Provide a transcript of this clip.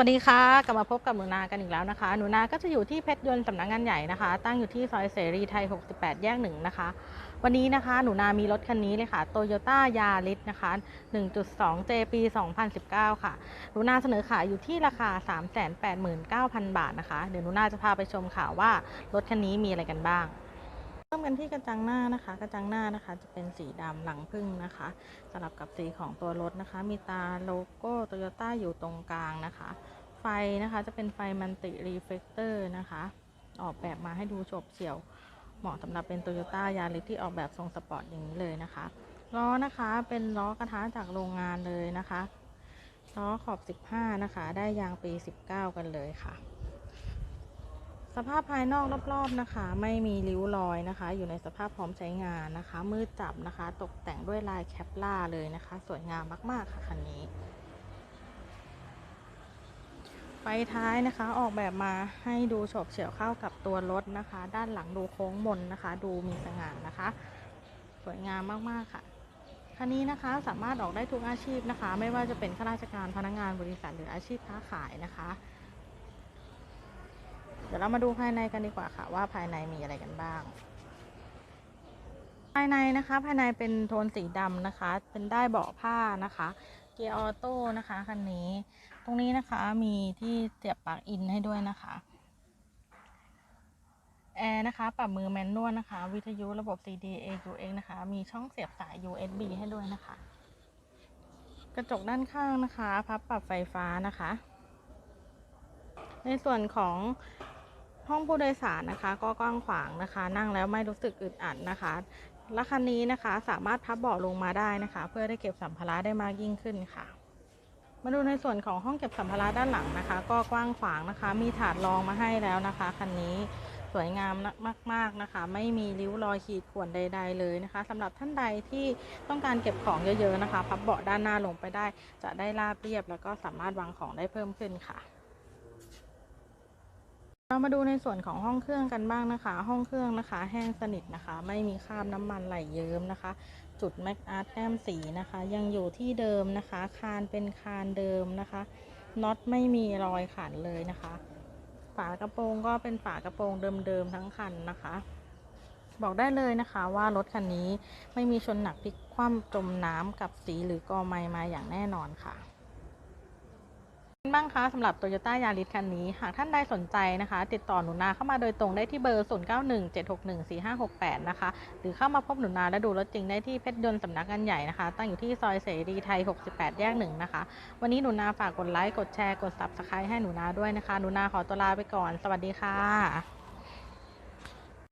วัสดีค่ะ กลับมาพบกับหนูนากันอีกแล้วนะคะ หนูนาก็จะอยู่ที่เพชรยนต์สำนักงานใหญ่นะคะ ตั้งอยู่ที่ซอยเสรีไทย 68 แยกหนึ่งนะคะ วันนี้นะคะ หนูนามีรถคันนี้เลยค่ะ Toyota Yaris นะคะ 1.2 J ปี 2019 ค่ะ หนูนาเสนอขายอยู่ที่ราคา 389,000 บาทนะคะ เดี๋ยวหนูนาจะพาไปชมค่ะว่ารถคันนี้มีอะไรกันบ้าง เริ่มกันที่กระจังหน้านะคะ กระจังหน้านะคะ จะเป็นสีดำหลังพึ่งนะคะสลับกับสีของตัวรถนะคะ มีตาโลโก้โตโยต้าอยู่ตรงกลางนะคะ ไฟนะคะจะเป็นไฟมันติรีเฟกเตอร์นะคะ ออกแบบมาให้ดูโฉบเฉี่ยว เหมาะสำหรับเป็นโตโยต้ายาริสที่ออกแบบทรงสปอร์ตอย่างนี้เลยนะคะล้อนะคะเป็นล้อกระทะจากโรงงานเลยนะคะล้อขอบ 15 นะคะ ได้ยางปี 19 กันเลยค่ะ สภาพภายนอกรอบๆนะคะ ไม่มีริ้วรอยนะคะ อยู่ในสภาพพร้อมใช้งานนะคะ มืดจับนะคะ ตกแต่งด้วยลายแคปล่าเลยนะคะ สวยงามมากๆค่ะคันนี้ไฟท้ายนะคะออกแบบมาให้ดูโฉบเฉี่ยวเข้ากับตัวรถนะคะ ด้านหลังดูโค้งมนนะคะ ดูมีสง่านะคะ สวยงามมากๆค่ะคันนี้นะคะสามารถออกได้ทุกอาชีพนะคะ ไม่ว่าจะเป็นข้าราชการพนักงานบริษัทหรืออาชีพค้าขายนะคะ เดี๋ยวเรามาดูภายในกันดีกว่าค่ะ ว่าภายในมีอะไรกันบ้าง ภายในนะคะ ภายในเป็นโทนสีดำนะคะ เป็นได้เบาะผ้านะคะ เกียร์ออโต้นะคะคันนี้ ตรงนี้นะคะมีที่เสียบปลั๊กอินให้ด้วยนะคะแอร์นะคะปรับมือแมนนวลนะคะ วิทยุระบบ CD AUX นะคะ มีช่องเสียบสาย USB ให้ด้วยนะคะ กระจกด้านข้างนะคะ พับปรับไฟฟ้านะคะ ในส่วนของ ห้องผู้โดยสารนะคะ ก็กว้างขวางนะคะ นั่งแล้วไม่รู้สึกอึดอัดนะคะและคันนี้นะคะสามารถพับเบาะลงมาได้นะคะ เพื่อได้เก็บสัมภาระได้มากยิ่งขึ้นค่ะ มาดูในส่วนของห้องเก็บสัมภาระด้านหลังนะคะ ก็กว้างขวางนะคะ มีถาดรองมาให้แล้วนะคะคันนี้สวยงามมาก ๆนะคะ ไม่มีริ้วรอยขีดข่วนใด ๆ เลยนะคะสำหรับท่านใดที่ต้องการเก็บของเยอะๆนะคะ พับเบาะด้านหน้าลงไปได้ จะได้ราบเรียบ แล้วก็สามารถวางของได้เพิ่มขึ้นค่ะ เรามาดูในส่วนของห้องเครื่องกันบ้างนะคะ ห้องเครื่องนะคะ แห้งสนิทนะคะ ไม่มีคราบน้ำมันไหลเยิ้มนะคะ จุดแม็กอาร์ตแต้มสีนะคะ ยังอยู่ที่เดิมนะคะ คานเป็นคานเดิมนะคะน็อตไม่มีรอยขันเลยนะคะ ฝากระโปรงก็เป็นฝากระโปรงเดิมๆทั้งคันนะคะ บอกได้เลยนะคะว่ารถคันนี้ไม่มีชนหนักพลิกคว่ำจมน้ำกับสีหรือกอไม้มาอย่างแน่นอนค่ะ บ้างคะสำหรับ Toyota Yaris คันนี้ หากท่านใดสนใจนะคะ ติดต่อหนูนาเข้ามาโดยตรงได้ที่เบอร์ 0917614568 นะคะ หรือเข้ามาพบหนูนาและดูรถจริงได้ที่เพชรยนต์สำนักงานใหญ่นะคะ ตั้งอยู่ที่ซอยเสรีไทย 68 แยกหนึ่งนะคะ วันนี้หนูนาฝากกดไลค์ กดแชร์ กด Subscribe ให้หนูนาด้วยนะคะ หนูนาขอตัวลาไปก่อน สวัสดีค่ะ